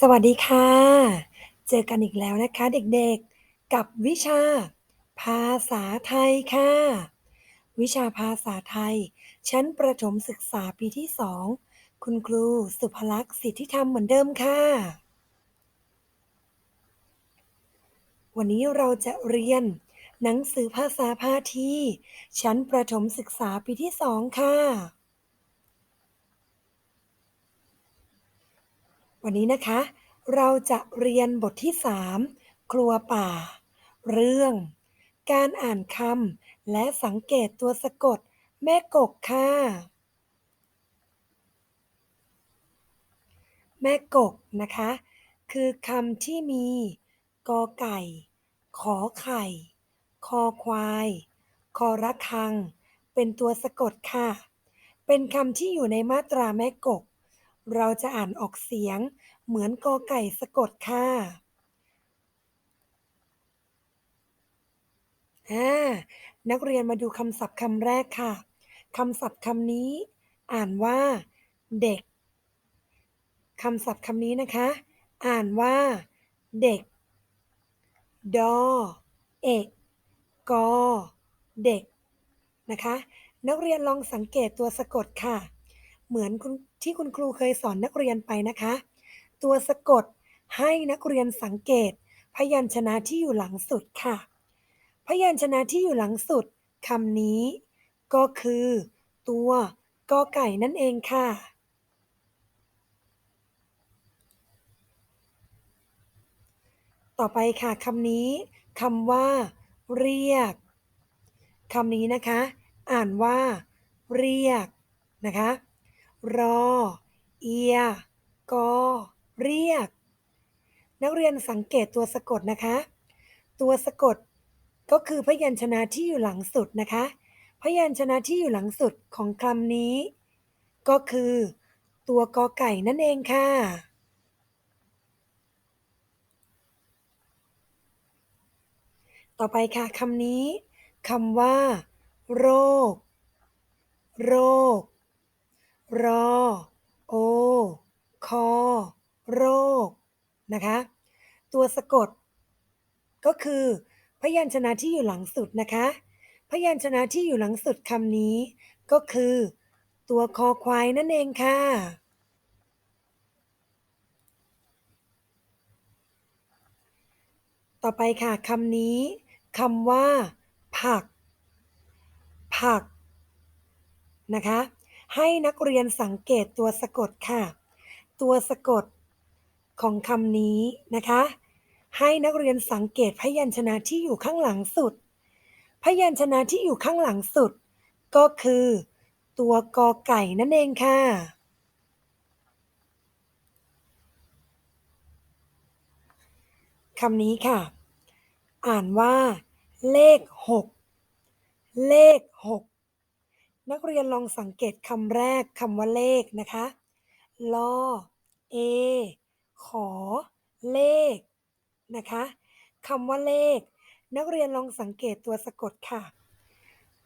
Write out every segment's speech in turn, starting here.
สวัสดีค่ะ เจอกันอีกแล้วนะคะเด็กๆ กับวิชาภาษาไทยค่ะ วิชาภาษาไทย ชั้นประถมศึกษาปีที่2คุณครูสุภลักษณ์สิทธิธรรมเหมือนเดิมค่ะ วันนี้เราจะเรียนหนังสือภาษาพาที ชั้นประถมศึกษาปีที่2ค่ะ วันนี้นะคะ เราจะเรียนบทที่ 3 ครัวป่า เรื่อง การอ่านคำและสังเกตตัวสะกด แม่กกค่ะ แม่กกนะคะ คือคำที่มีกอไก่ ขอไข่ คอควาย คอระฆัง เป็นตัวสะกดค่ะ เป็นคำที่อยู่ในมาตราแม่กก เราจะอ่านออกเสียงเหมือนกอไก่สะกดค่ะอ่านักเรียนมาดูคำศัพท์คำแรกค่ะคำศัพท์คำนี้ อ่านว่า เด็กคำศัพท์คำนี้นะคะ อ่านว่า เด็ก ดอ เอกกอ เด็ก นะคะ นักเรียนลองสังเกตตัวสะกดค่ะ เหมือนคุณ ที่คุณครูเคยสอนนักเรียนไปนะคะ ตัวสะกดให้นักเรียนสังเกต พยัญชนะที่อยู่หลังสุดค่ะ พยัญชนะที่อยู่หลังสุดคำนี้ ก็คือ ตัวกอไก่นั่นเองค่ะ ต่อไปค่ะคำนี้คำว่า เรียกคำนี้นะคะ อ่านว่า เรียกนะคะ รอ เอีย กอ เรียก นักเรียนสังเกตตัวสะกดนะคะ ตัวสะกดก็คือพยัญชนะที่อยู่หลังสุดนะคะ พยัญชนะที่อยู่หลังสุดของคำนี้ ก็คือ ตัวกอไก่นั่นเองค่ะต่อไปค่ะคำนี้คำว่า โรค โรค รอ โอ คอ โรค นะคะ ตัวสะกด ก็คือ พยัญชนะที่อยู่หลังสุดนะคะ พยัญชนะที่อยู่หลังสุดคำนี้ ก็คือ ตัวคอควายนั่นเองค่ะต่อไปค่ะคำนี้คำว่า ผัก ผัก นะคะ ให้นักเรียนสังเกตตัวสะกดค่ะ ตัวสะกดของคำนี้นะคะ ให้นักเรียนสังเกตพยัญชนะที่อยู่ข้างหลังสุด พยัญชนะที่อยู่ข้างหลังสุด ก็คือ ตัวกอไก่นั่นเองค่ะคำนี้ค่ะ อ่านว่า เลขหกเลขหก นักเรียนลองสังเกตคำแรกคำว่าเลขนะคะลอเอ ขอ เลข นะคะคำว่าเลข นักเรียนลองสังเกตตัวสะกดค่ะ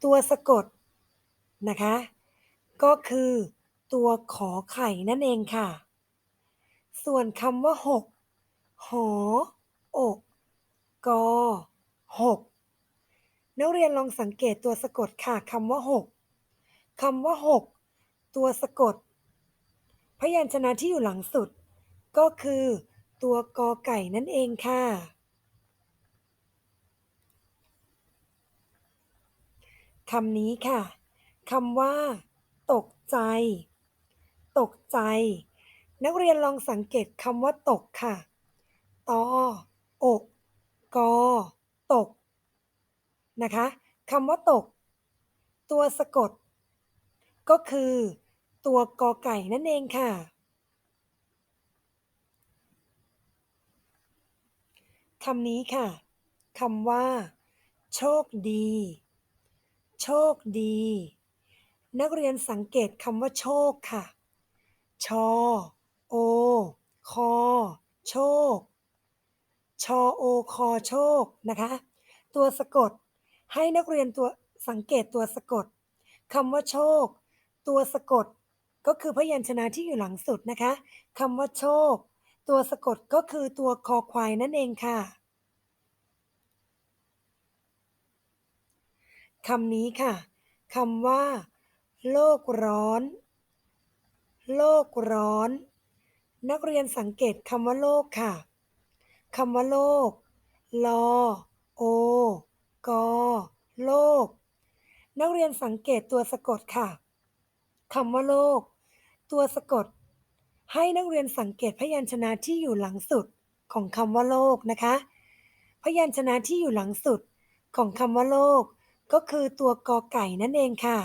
ตัวสะกดนะคะ ก็คือตัวขอไข่นั่นเองค่ะ ส่วนคำว่าหกหอ อกกอหกนักเรียนลองสังเกตตัวสะกดค่ะคำว่าหก คำว่าหกตัวสะกด พยัญชนะที่อยู่หลังสุด ก็คือตัวกอไก่นั่นเองค่ะ คำนี้ค่ะ คำว่า ตกใจ ตกใจ นักเรียนลองสังเกตคำว่าตกค่ะ ตอ อก กอ ตก นะคะ คำว่าตก ตัวสะกด ก็คือตัวกอไก่นั่นเองค่ะ คำนี้ค่ะคำว่า โชคดี โชคดี นักเรียนสังเกตคำว่าโชคค่ะ ชอ โอ คอ โชค ชอโอคอโชคนะคะ ตัวสะกดให้นักเรียนตัวสังเกตตัวสะกดคำว่าโชค ตัวสะกดก็คือพยัญชนะที่อยู่หลังสุดนะคะคำว่าโชค ตัวสะกดก็คือตัวคอควายนั่นเองค่ะคำนี้ค่ะคำว่า โลกร้อน โลกร้อน นักเรียนสังเกตคำว่าโลกค่ะคำว่าโลกลอโอกอโลก นักเรียนสังเกตตัวสะกดค่ะ คำว่าโลก ตัวสะกด ให้นักเรียนสังเกตพยัญชนะที่อยู่หลังสุดของคำว่าโลกนะคะ พยัญชนะที่อยู่หลังสุดของคำว่าโลก ก็คือตัวกอไก่นั่นเองค่ะ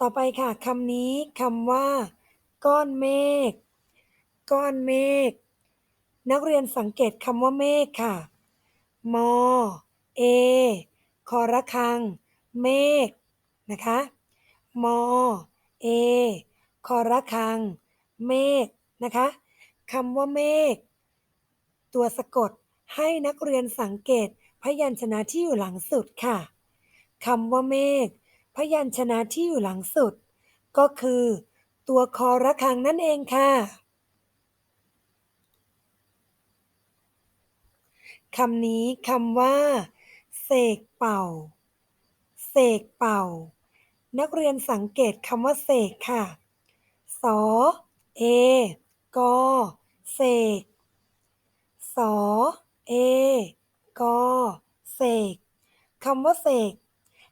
ต่อไปค่ะคำนี้คำว่า ก้อนเมฆก้อนเมฆนักเรียนสังเกตคำว่าเมฆค่ะมอเอ คอระคัง เมฆนะคะ มอ เอ คอระคัง เมฆนะคะคำว่าเมฆตัวสะกดให้นักเรียนสังเกตพยัญชนะที่อยู่หลังสุดค่ะคำว่าเมฆพยัญชนะที่อยู่หลังสุด ก็คือ ตัวคอระคังนั่นเองค่ะคำนี้คำว่า เสกเป่า เสกเป่า นักเรียนสังเกตคำว่าเสกค่ะ สอ เอ กอ เสก สอ เอ กอ เสกคำว่าเสก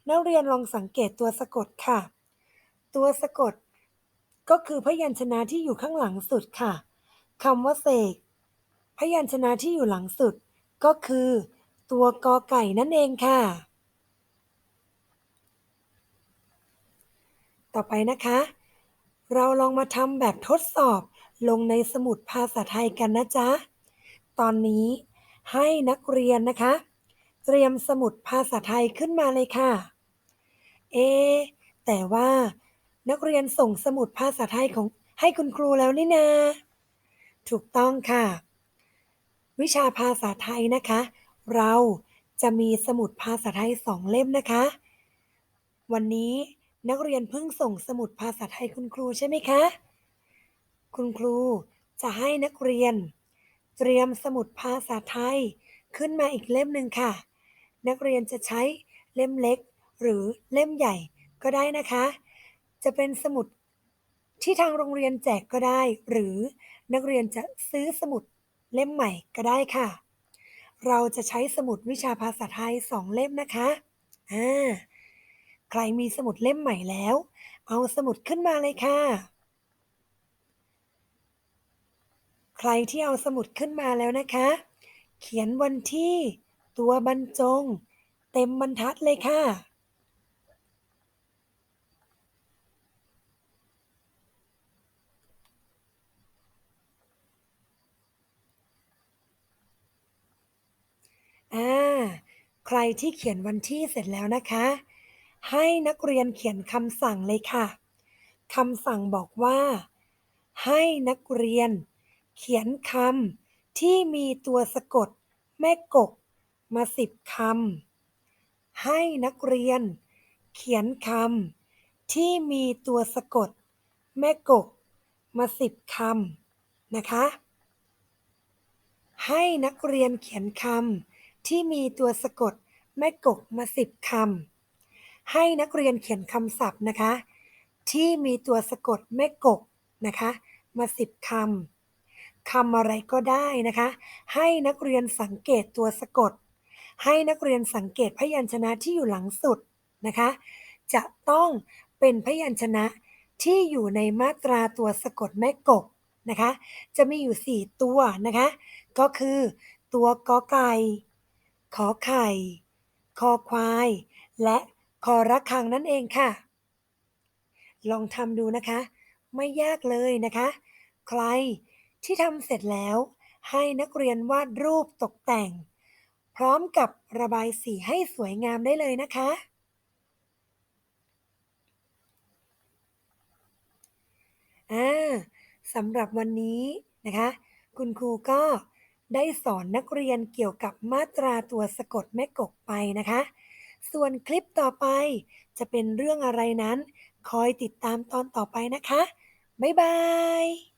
นักเรียนลองสังเกตตัวสะกดค่ะ ตัวสะกด ก็คือพยัญชนะที่อยู่ข้างหลังสุดค่ะคำว่าเสก พยัญชนะที่อยู่หลังสุดก็คือ ตัวกอไก่นั่นเองค่ะ ต่อไปนะคะ เราลองมาทำแบบทดสอบลงในสมุดภาษาไทยกันนะจ๊ะ ตอนนี้ให้นักเรียนนะคะ เตรียมสมุดภาษาไทยขึ้นมาเลยค่ะ เอ แต่ว่านักเรียนส่งสมุดภาษาไทยของให้คุณครูแล้วนี่นา ถูกต้องค่ะ วิชาภาษาไทยนะคะ เราจะมีสมุดภาษาไทยสองเล่มนะคะ วันนี้นักเรียนเพิ่งส่งสมุดภาษาไทยคุณครูใช่ไหมคะ คุณครูจะให้นักเรียน เตรียมสมุดภาษาไทยขึ้นมาอีกเล่มหนึ่งค่ะ นักเรียนจะใช้เล่มเล็ก หรือเล่มใหญ่ก็ได้นะคะ จะเป็นสมุดที่ทางโรงเรียนแจกก็ได้ หรือนักเรียนจะซื้อสมุดเล่มใหม่ก็ได้ค่ะ เราจะใช้สมุดวิชาภาษาไทยสองเล่มนะคะอ่าใครมีสมุดเล่มใหม่แล้ว เอาสมุดขึ้นมาเลยค่ะ ใครที่เอาสมุดขึ้นมาแล้วนะคะ เขียนวันที่ตัวบรรจง เต็มบรรทัดเลยค่ะ อ่า ใครที่เขียนวันที่เสร็จแล้วนะคะ ให้นักเรียนเขียนคำสั่งเลยค่ะคำสั่งบอกว่า ให้นักเรียน เขียนคำที่มีตัวสะกด แม่กก มาสิบคำให้นักเรียน เขียนคำที่มีตัวสะกด แม่กก มาสิบคำนะคะ ให้นักเรียนเขียนคำ ที่มีตัวสะกดแม่กกมาสิบคำให้นักเรียนเขียนคำศัพท์นะคะ ที่มีตัวสะกดแม่กกนะคะ มาสิบคำคำอะไรก็ได้นะคะ ให้นักเรียนสังเกตตัวสะกด ให้นักเรียนสังเกตพยัญชนะที่อยู่หลังสุดนะคะ จะต้องเป็นพยัญชนะที่อยู่ในมาตราตัวสะกดแม่กกนะคะ จะมีอยู่ 4 ตัวนะคะ ก็คือตัวกอไก่ ขอไข่ คอควาย และคอระฆังนั่นเองค่ะ ลองทำดูนะคะ ไม่ยากเลยนะคะ ใครที่ทำเสร็จแล้วให้นักเรียนวาดรูปตกแต่ง พร้อมกับระบายสีให้สวยงามได้เลยนะคะ อ่าสำหรับวันนี้นะคะ คุณครูก็ ได้สอนนักเรียนเกี่ยวกับมาตราตัวสะกดแม่กกไปนะคะ ส่วนคลิปต่อไปจะเป็นเรื่องอะไรนั้น คอยติดตามตอนต่อไปนะคะ บ๊ายบาย